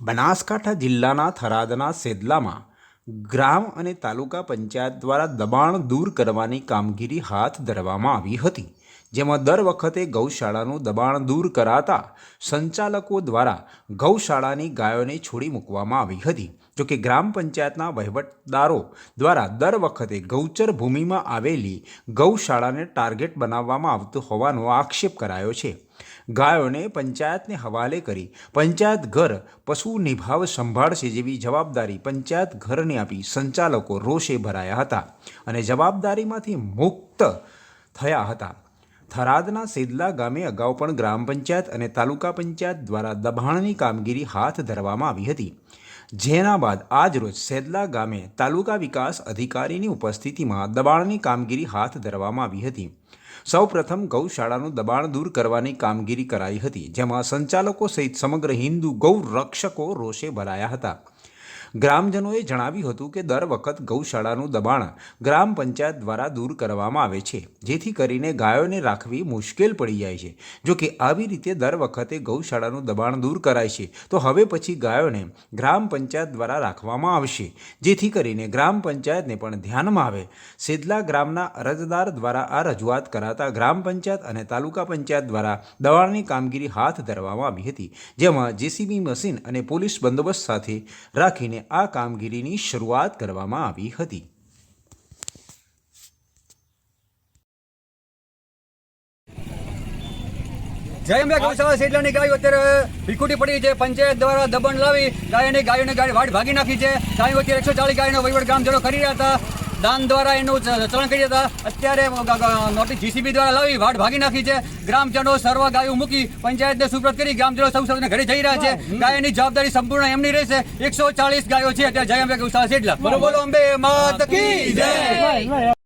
બનાસકાંઠા જિલ્લાના થરાદના સેદલામાં ગ્રામ અને તાલુકા પંચાયત દ્વારા દબાણ દૂર કરવાની કામગીરી હાથ ધરવામાં આવી હતી, જેમાં દર વખતે ગૌશાળાનું દબાણ દૂર કરાતા સંચાલકો દ્વારા ગૌશાળાની ગાયોને છોડી મૂકવામાં આવી હતી. જોકે ગ્રામ પંચાયતના વહીવટદારો દ્વારા દર વખતે ગૌચર ભૂમિમાં આવેલી ગૌશાળાને ટાર્ગેટ બનાવવામાં આવતું હોવાનો આક્ષેપ કરાયો છે. ગાયોને પંચાયતને હવાલે કરી, પંચાયત ઘર પશુ નિભાવ સંભાળશે જેવી જવાબદારી પંચાયત ઘરને આપી સંચાલકો રોષે ભરાયા હતા અને જવાબદારીમાંથી મુક્ત થયા હતા. થરાદના સેદલા ગામે અગાઉ પણ ગ્રામ પંચાયત અને તાલુકા પંચાયત દ્વારા દબાણની કામગીરી હાથ ધરવામાં આવી હતી. જેના બાદ આજરોજ સેદલા ગામે તાલુકા વિકાસ અધિકારીની ઉપસ્થિતિમાં દબાણની કામગીરી હાથ ધરવામાં આવી હતી. સૌપ્રથમ ગૌશાળાનું દબાણ દૂર કરવાની કામગીરી કરાઈ હતી, જેમાં સંચાલકો સહિત સમગ્ર હિન્દુ ગૌ રક્ષકો રોષે ભરાયા હતા. ગ્રામજનોએ જણાવ્યું હતું કે દર વખત ગૌશાળાનું દબાણ ગ્રામ પંચાયત દ્વારા દૂર કરવામાં આવે છે, જેથી કરીને ગાયોને રાખવી મુશ્કેલ પડી જાય છે. જો કે આવી રીતે દર વખતે ગૌશાળાનું દબાણ દૂર કરાય છે, તો હવે પછી ગાયોને ગ્રામ પંચાયત દ્વારા રાખવામાં આવશે, જેથી કરીને ગ્રામ પંચાયતને પણ ધ્યાનમાં આવે. સેદલા ગ્રામના અરજદાર દ્વારા આ રજૂઆત કરાતા ગ્રામ પંચાયત અને તાલુકા પંચાયત દ્વારા દબાણની કામગીરી હાથ ધરવામાં આવી હતી, જેમાં જેસીબી મશીન અને પોલીસ બંદોબસ્ત સાથે રાખીને આ કામગીરીની શરૂઆત કરવામાં આવી હતી. જય અંબે ગૌશાળા સેટલાની ગાયો અત્યારે ભીખુટી પડી છે. પંચાયત દ્વારા દબણ લાવી ગાયને ગાયોને ગાડી વાડ ભાગી નાખી છે. ગાયો અત્યારે એકસો ચાલીસ ગાયનો વહીવટ ગ્રામજનો કરી રહ્યા હતા. દાન દ્વારા એનું ચરણ ચલણ કરી હતા. અત્યારે નોટિસ જીસીબી દ્વારા લાવી વાડ ભાગી નાખી છે. ગ્રામજનો સર્વ ગાયો મૂકી પંચાયતને સુપ્રત કરી. ગ્રામજનો સૌ સૌને ઘરે જઈ રહ્યા છે. ગાયની જવાબદારી સંપૂર્ણ એમની રહેશે. એકસો ચાલીસ ગાયો છે. અત્યારે જય અંબે ગૌશાળા છે બોલો બોલો અંબે માત કી જય.